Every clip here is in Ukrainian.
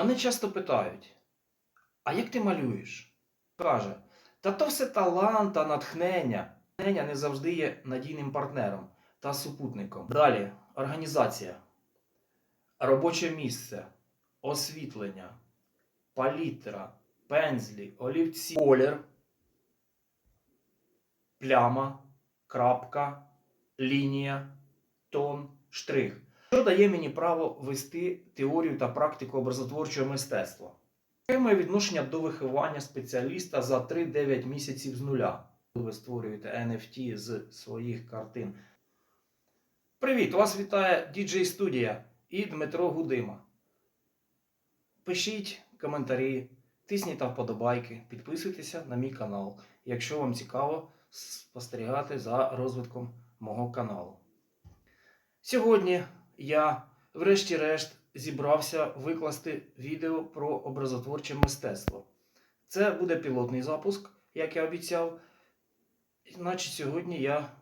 Мене часто питають, а як ти малюєш? Каже, та то все талант та натхнення. Натхнення не завжди є надійним партнером та супутником. Далі. Організація, робоче місце, освітлення, палітра, пензлі, олівці, колір, пляма, крапка, лінія, тон, штрих. Що дає мені право вести теорію та практику образотворчого мистецтва? Яке моє відношення до виховання спеціаліста за 3-9 місяців з нуля? Ви створюєте NFT з своїх картин. Привіт! Вас вітає DJ Студія і Дмитро Гудима. Пишіть коментарі, тисніть там вподобайки, підписуйтеся на мій канал, якщо вам цікаво спостерігати за розвитком мого каналу. Сьогодні я, врешті-решт, зібрався викласти відео про образотворче мистецтво. Це буде пілотний запуск, як я обіцяв. Значить, сьогодні я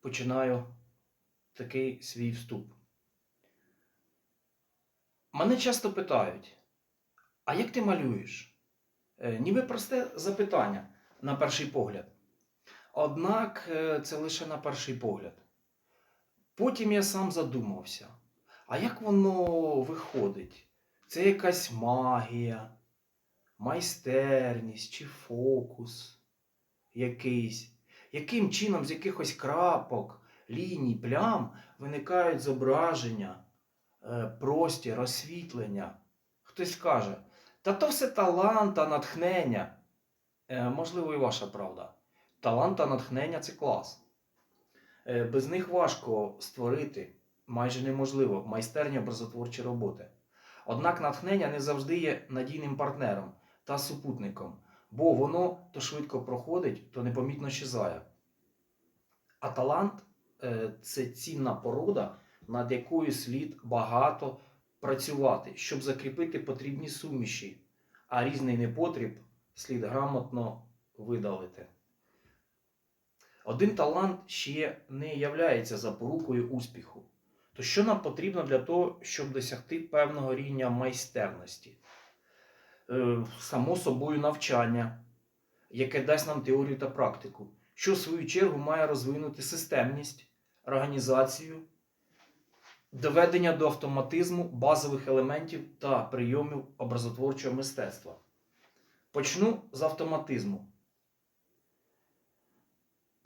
починаю такий свій вступ. Мене часто питають, а як ти малюєш? Е, Ніби просте запитання на перший погляд. Однак е, це лише на перший погляд. Потім я сам задумався, а як воно виходить? Це якась магія, майстерність чи фокус якийсь? Яким чином з якихось крапок, ліній, плям виникають зображення, е, простір, освітлення? Хтось каже, та то все талант та натхнення. Е, Можливо, і ваша правда. Талант та натхнення це клас. Е, Без них важко створити, майже неможливо, майстерні образотворчі роботи. Однак натхнення не завжди є надійним партнером та супутником, бо воно то швидко проходить, то непомітно щезає. А талант е, це цінна порода, над якою слід багато працювати, щоб закріпити потрібні суміші, а різний непотріб слід грамотно видалити. Один талант ще не являється запорукою успіху. То що нам потрібно для того, щоб досягти певного рівня майстерності? Е, Само собою навчання, яке дасть нам теорію та практику, що в свою чергу має розвинути системність, організацію, доведення до автоматизму базових елементів та прийомів образотворчого мистецтва. Почну з автоматизму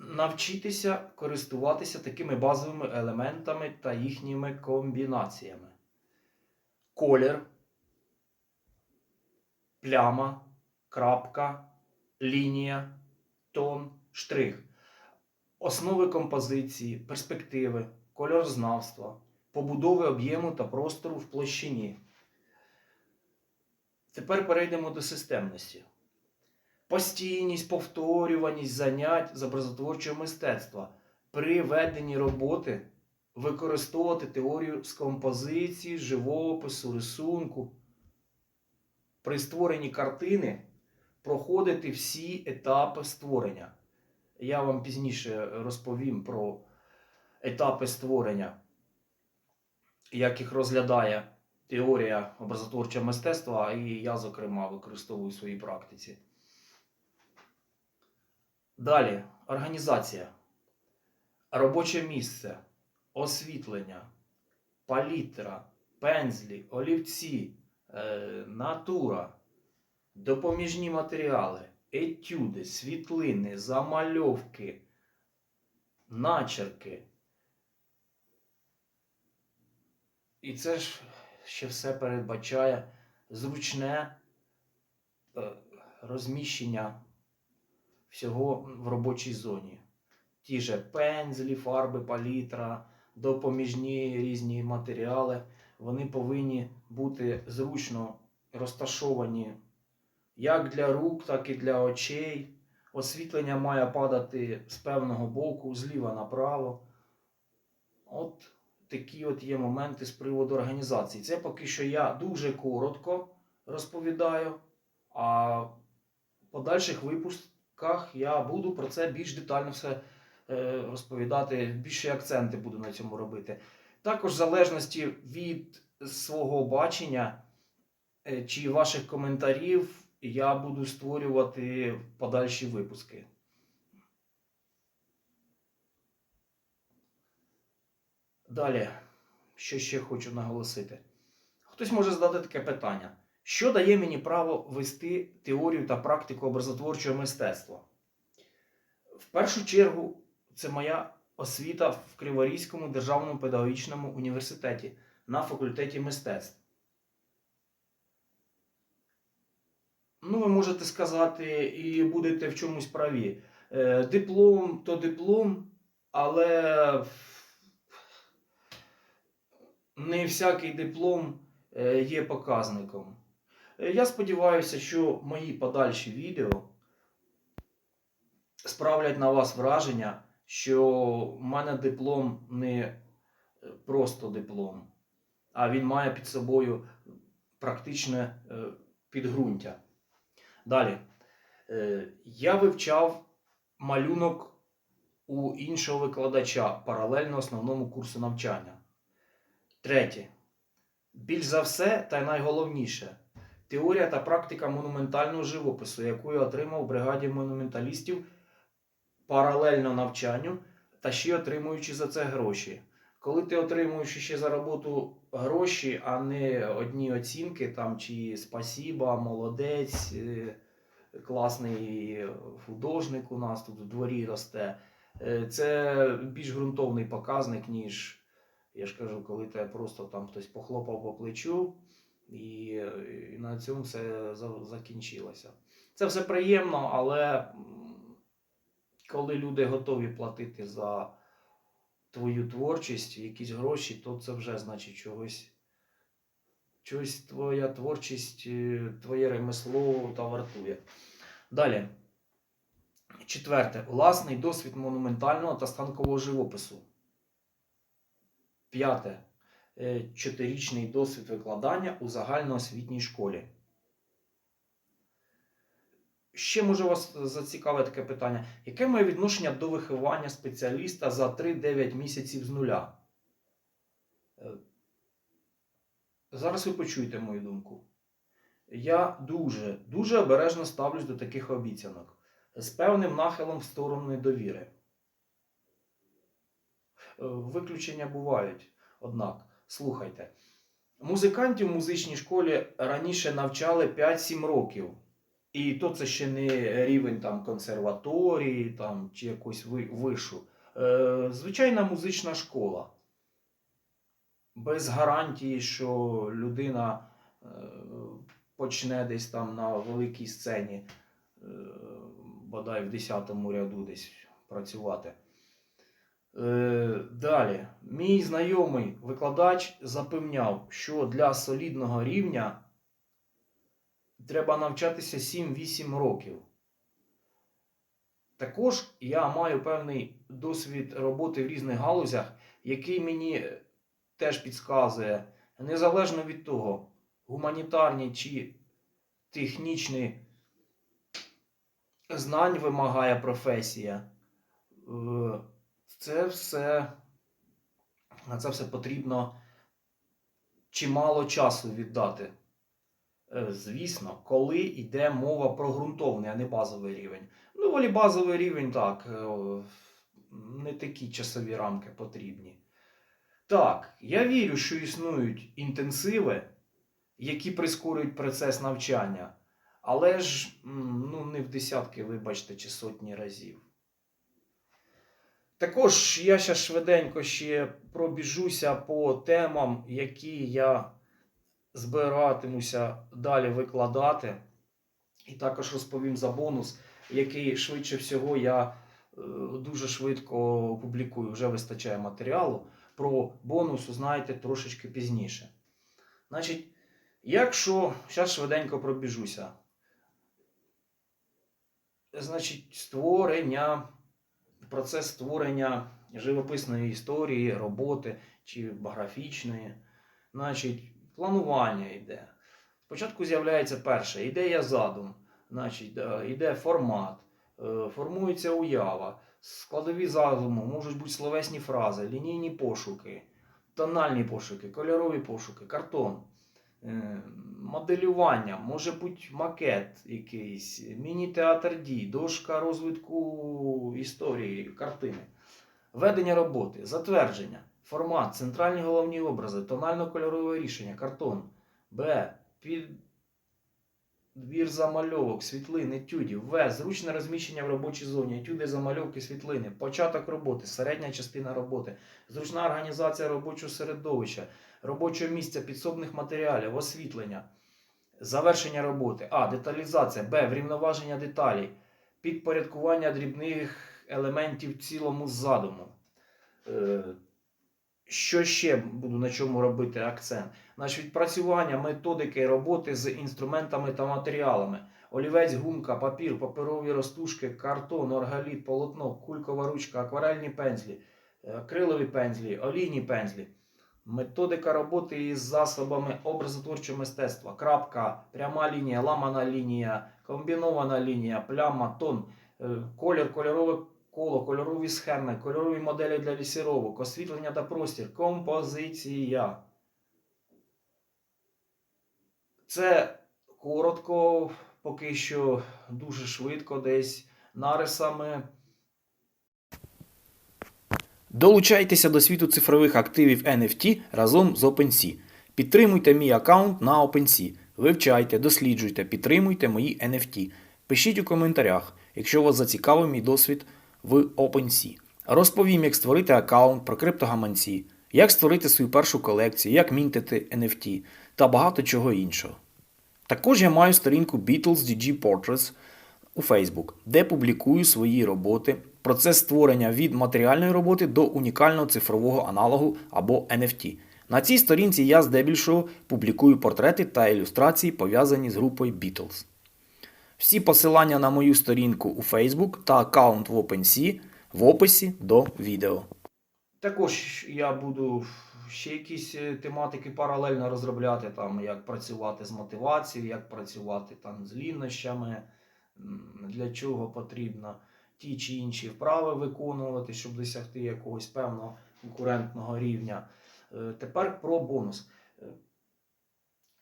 навчитися користуватися такими базовими елементами та їхніми комбінаціями. Колір, пляма, крапка, лінія, тон, штрих. Основи композиції, перспективи, кольорознавства, побудови об'єму та простору в площині. Тепер перейдемо до системності постійність, повторюваність занять з образотворчого мистецтва при веденні роботи використовувати теорію з композиції, живопису, рисунку. При створенні картини проходити всі етапи створення. Я вам пізніше розповім про етапи створення, як їх розглядає теорія образотворчого мистецтва, і я, зокрема, використовую в своїй практиці. Далі. Організація, робоче місце, освітлення, палітра, пензлі, олівці, е, натура, допоміжні матеріали, етюди, світлини, замальовки, начерки. І це ж ще все передбачає зручне е, розміщення всього в робочій зоні. Ті же пензлі, фарби, палітра, допоміжні різні матеріали, вони повинні бути зручно розташовані як для рук, так і для очей. Освітлення має падати з певного боку, зліва направо. От такі от є моменти з приводу організації. Це поки що я дуже коротко розповідаю, а в подальших випусках я буду про це більш детально все е, розповідати, більше акценти буду на цьому робити. Також в залежності від свого бачення е, чи ваших коментарів я буду створювати подальші випуски. Далі, що ще хочу наголосити. Хтось може задати таке питання: що дає мені право вести теорію та практику образотворчого мистецтва? В першу чергу, це моя освіта в Криворізькому державному педагогічному університеті на факультеті мистецтв. Ну, ви можете сказати, і будете в чомусь праві. Е, Диплом то диплом, але не всякий диплом е, є показником. Е, Я сподіваюся, що мої подальші відео справлять на вас враження, що в мене диплом не просто диплом, а він має під собою практичне е, підґрунтя. Далі. Е, Я вивчав малюнок у іншого викладача паралельно основному курсу навчання. Третє. Більш за все, та й найголовніше, теорія та практика монументального живопису, яку я отримав в бригаді монументалістів паралельно навчанню та ще отримуючи за це гроші. Коли ти отримуєш ще за роботу гроші, а не одні оцінки там чи спасіба, молодець, е, класний художник у нас тут у дворі росте. е, Це більш ґрунтовний показник, ніж я ж кажу, коли тебе просто там хтось похлопав по плечу, і, і на цьому все закінчилося. Це все приємно, але коли люди готові платити за твою творчість, якісь гроші, то це вже значить чогось. Чогось твоя творчість, е, твоє ремесло та вартує. Далі. Четверте. Власний досвід монументального та станкового живопису. П'яте. Е, Чотирічний досвід викладання у загальноосвітній школі. Ще може вас зацікавити таке питання. Яке моє відношення до виховання спеціаліста за 3-9 місяців з нуля? Е, Зараз ви почуєте мою думку. Я дуже, дуже обережно ставлюсь до таких обіцянок з певним нахилом в сторону недовіри. Е, Виключення бувають, однак, слухайте. Музикантів в музичній школі раніше навчали 5-7 років. І то це ще не рівень там, консерваторії там, чи якось вишу. Е, звичайна музична школа. Без гарантії, що людина е, почне десь там на великій сцені, е, бодай в 10-му ряду десь працювати. Е, Далі, мій знайомий викладач запевняв, що для солідного рівня треба навчатися 7-8 років. Також я маю певний досвід роботи в різних галузях, який мені теж підказує, незалежно від того, гуманітарні чи технічні знань вимагає професія. Це все, на це все потрібно чимало часу віддати. Е, Звісно, коли йде мова про ґрунтовний, а не базовий рівень. Ну, волі базовий рівень, так, е, не такі часові рамки потрібні. Так, я вірю, що існують інтенсиви, які прискорюють процес навчання, але ж ну, не в десятки, вибачте, чи сотні разів. Також я ще швиденько ще пробіжуся по темам, які я збиратимуся далі викладати. І також розповім за бонус, який швидше всього я е, дуже швидко опублікую. Вже вистачає матеріалу. Про бонус узнаєте трошечки пізніше. Значить, якщо зараз швиденько пробіжуся. Значить, створення, процес створення живописної історії, роботи чи графічної. Значить, планування йде. Спочатку з'являється перше ідея задум, значить, е, йде формат, е, формується уява, складові задуму, можуть бути словесні фрази, лінійні пошуки, тональні пошуки, кольорові пошуки, картон, е, моделювання, може бути макет якийсь, міні-театр дій, дошка розвитку історії, картини. Ведення роботи, затвердження, формат, центральні головні образи, тонально-кольорове рішення, картон. Б. Підбір замальовок, світлин, етюдів. В. Зручне розміщення в робочій зоні, етюди, замальовки, світлини. Початок роботи, середня частина роботи, зручна організація робочого середовища, робочого місця, підсобних матеріалів, освітлення. Завершення роботи. А. Деталізація. Б. Врівноваження деталей. Підпорядкування дрібних елементів цілому задуму. Що ще буду на чому робити акцент? Значить, відпрацювання методики роботи з інструментами та матеріалами. Олівець, гумка, папір, паперові розтушки, картон, оргаліт, полотно, кулькова ручка, акварельні пензлі, е, акрилові пензлі, олійні пензлі. Методика роботи із засобами образотворчого мистецтва. Крапка, пряма лінія, ламана лінія, комбінована лінія, пляма, тон, е, колір, кольорове коло, кольорові схеми, кольорові моделі для лісіровок, освітлення та простір, композиція. Це коротко, поки що дуже швидко, десь нарисами. Долучайтеся до світу цифрових активів NFT разом з OpenSea. Підтримуйте мій аккаунт на OpenSea. Вивчайте, досліджуйте, підтримуйте мої NFT. Пишіть у коментарях, якщо вас зацікавив мій досвід в OpenSea. Розповім, як створити аккаунт про криптогаманці, як створити свою першу колекцію, як мінтити NFT та багато чого іншого. Також я маю сторінку Beatles DG Portraits у Facebook, де публікую свої роботи, процес створення від матеріальної роботи до унікального цифрового аналогу або NFT. На цій сторінці я здебільшого публікую портрети та ілюстрації, пов'язані з групою Beatles. Всі посилання на мою сторінку у Facebook та аккаунт в OpenSea в описі до відео. Також я буду ще якісь е, тематики паралельно розробляти, там, як працювати з мотивацією, як працювати там, з лінощами, для чого потрібно ті чи інші вправи виконувати, щоб досягти якогось певного конкурентного рівня. Е, Тепер про бонус.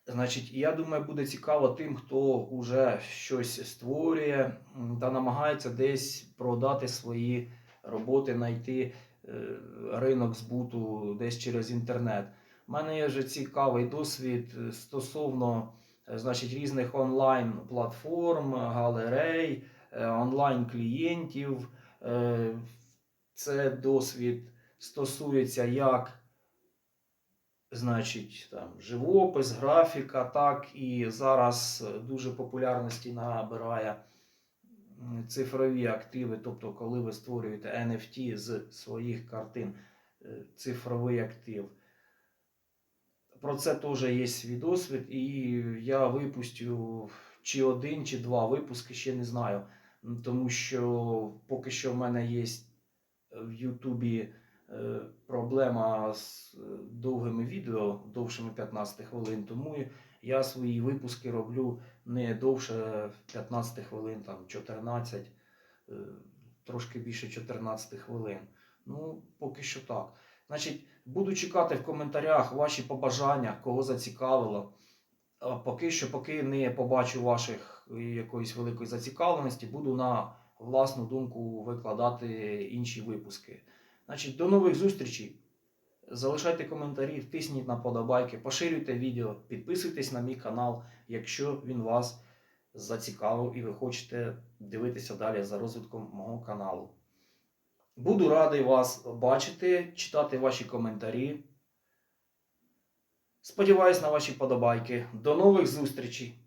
Значить, я думаю, буде цікаво тим, хто вже щось створює та намагається десь продати свої роботи, знайти е, ринок збуту десь через інтернет. У мене є вже цікавий досвід е, стосовно е, значить, різних онлайн-платформ, галерей, онлайн-клієнтів. Це досвід стосується як значить, там, живопис, графіка, так і зараз е, дуже популярності набирає цифрові активи, тобто, коли ви створюєте NFT з своїх картин, е, цифровий актив. Про це теж є свій досвід, і я випустю чи один, чи два випуски, ще не знаю. Тому що поки що в мене є в Ютубі е, проблема з е, довгими відео, довшими 15 хвилин. Тому я свої випуски роблю не довше 15 хвилин, там 14, е, трошки більше 14 хвилин. Ну, поки що так. Значить, буду чекати в коментарях ваші побажання, кого зацікавило. А поки що, поки не побачу ваших е, якоїсь великої зацікавленості, буду на власну думку викладати інші випуски. Значить, до нових зустрічей. Залишайте коментарі, тисніть на подобайки, поширюйте відео, підписуйтесь на мій канал, якщо він вас зацікавив і ви хочете дивитися далі за розвитком мого каналу. Буду радий вас бачити, читати ваші коментарі. Сподіваюсь на ваші подобайки. До нових зустрічей!